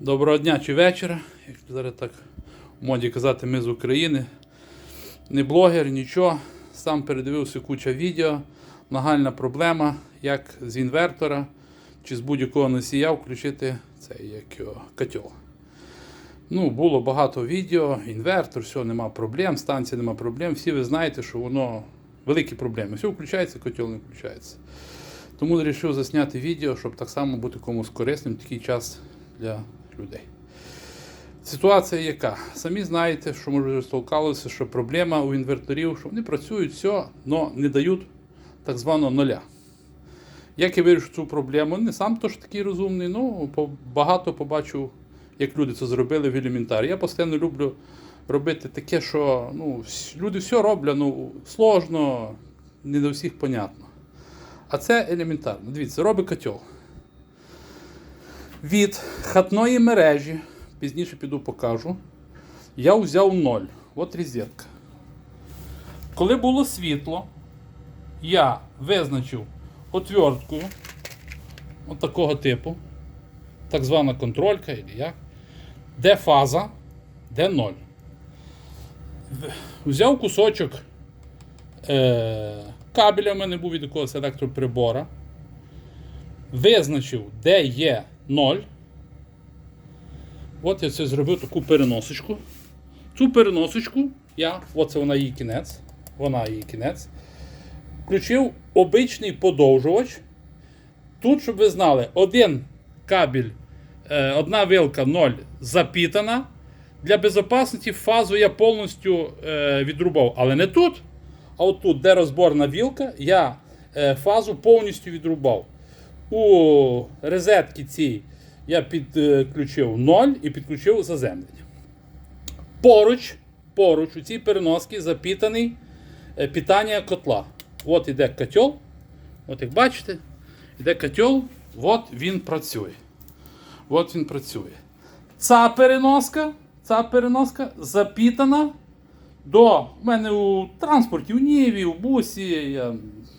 Доброго дня чи вечора. Як зараз так в моді казати, ми з України. Не блогер, нічого. Сам передивився куча відео. Нагальна проблема, як з інвертора чи з будь-якого носія включити цей як його, котел. Ну, було багато відео, інвертор, все, нема проблем, станція нема проблем. Всі ви знаєте, що воно великі проблеми. Все включається, котел не включається. Тому вирішив засняти відео, щоб так само бути комусь корисним такий час для людей. Ситуація яка? Самі знаєте, що ми вже що проблема у інверторів, що вони працюють все, але не дають так званого нуля. Як я вирішу цю проблему? Не сам теж такий розумний, ну багато побачив, як люди це зробили в елементарі. Я постійно люблю робити таке, що ну, люди все роблять, ну сложно, не до всіх понятно. А це елементарно. Дивіться, робить котел. Від хатної мережі, пізніше піду покажу, я взяв 0. От розетка. Коли було світло, я визначив отверткою от такого типу, так звана контролька, як, де фаза, де 0. Взяв кусочок е, кабеля, в мене був від якогось електроприбора. Визначив, де є 0. От я це зробив таку переносочку. Цю переносочку я, оце вона її кінець. Вона її кінець. Включив обичний подовжувач. Тут, щоб ви знали, один кабель, е, одна вилка 0 запітана. Для безпечності фазу я повністю е, відрубав. Але не тут, а от тут, де розборна вілка, я е, фазу повністю відрубав. У розетки цій я підключив 0 і підключив заземлення. Поруч, поруч у цій переноски запітаний е, питання котла. От іде котел. От як бачите, іде котел, от він працює. От він працює. Ця переноска, ця переноска запітана в мене у транспорті, у Ніві, у бусі, я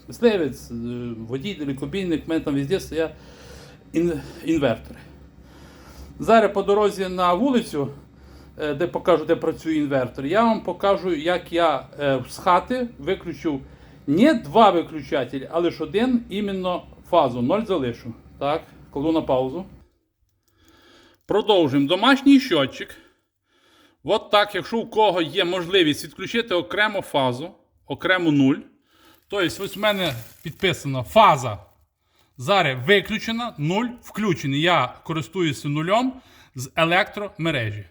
мисливець, е, водій, далекобійник, в мене там везде стоять ін- інвертори. Зараз по дорозі на вулицю, е, де покажу, де працює інвертор, я вам покажу, як я е, з хати виключив не два виключателі, а лише один іменно фазу. Ноль залишу. Так, кладу на паузу. Продовжуємо. Домашній щотчик. От так, якщо у кого є можливість відключити окрему фазу, окрему нуль. Тобто, ось в мене підписано фаза зараз виключена, нуль включений. Я користуюся нульом з електромережі.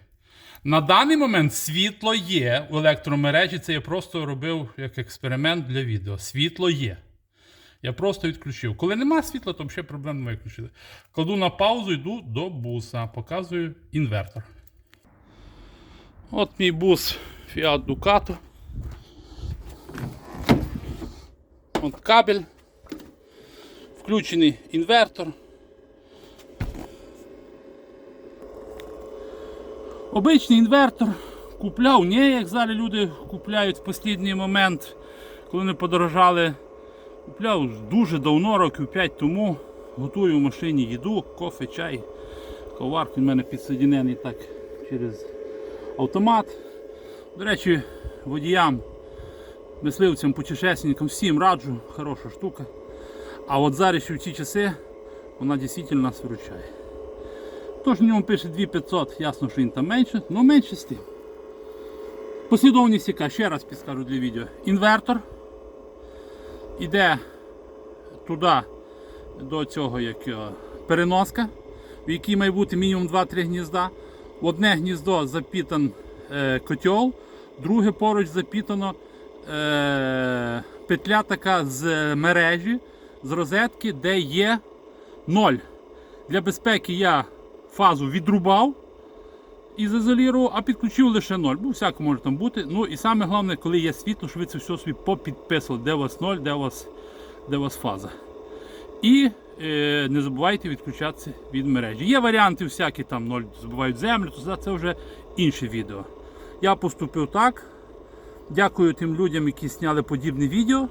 На даний момент світло є у електромережі. Це я просто робив як експеримент для відео. Світло є. Я просто відключив. Коли нема світла, то взагалі проблем не виключили. Кладу на паузу, йду до буса, показую інвертор. От мій бус Fiat Ducato. От кабель. Включений інвертор. Обичний інвертор. Купляв, не як зараз люди купляють в останній момент, коли не подорожали. Купляв дуже давно, років 5 тому. Готую в машині їду, кофе, чай. Коварк в мене підсоединений так через автомат. До речі, водіям, мисливцям, путешественникам всім раджу, хороша штука. А от зараз в ці часи вона дійсно нас виручає. Тож на ньому пише 2500, ясно, що він там менше, але менше з тим. Послідовність яка, ще раз підскажу для відео. Інвертор іде туди до цього як переноска, в якій має бути мінімум 2-3 гнізда. Одне гніздо запітан е, котел, друге поруч запітано е, петля така з мережі, з розетки, де є 0. Для безпеки я фазу відрубав і заізолірував, а підключив лише 0. Бо всяко може там бути. Ну і саме головне, коли є світло, щоб ви це все собі попідписували, де у вас 0, де у вас, де у вас фаза. І не забувайте відключатися від мережі. Є варіанти всякі, там 0 забувають землю, то це вже інше відео. Я поступив так. Дякую тим людям, які зняли подібне відео.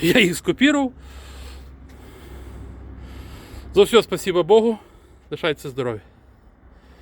Я їх скопірував. За все спасибо Богу. Лишайтеся здорові.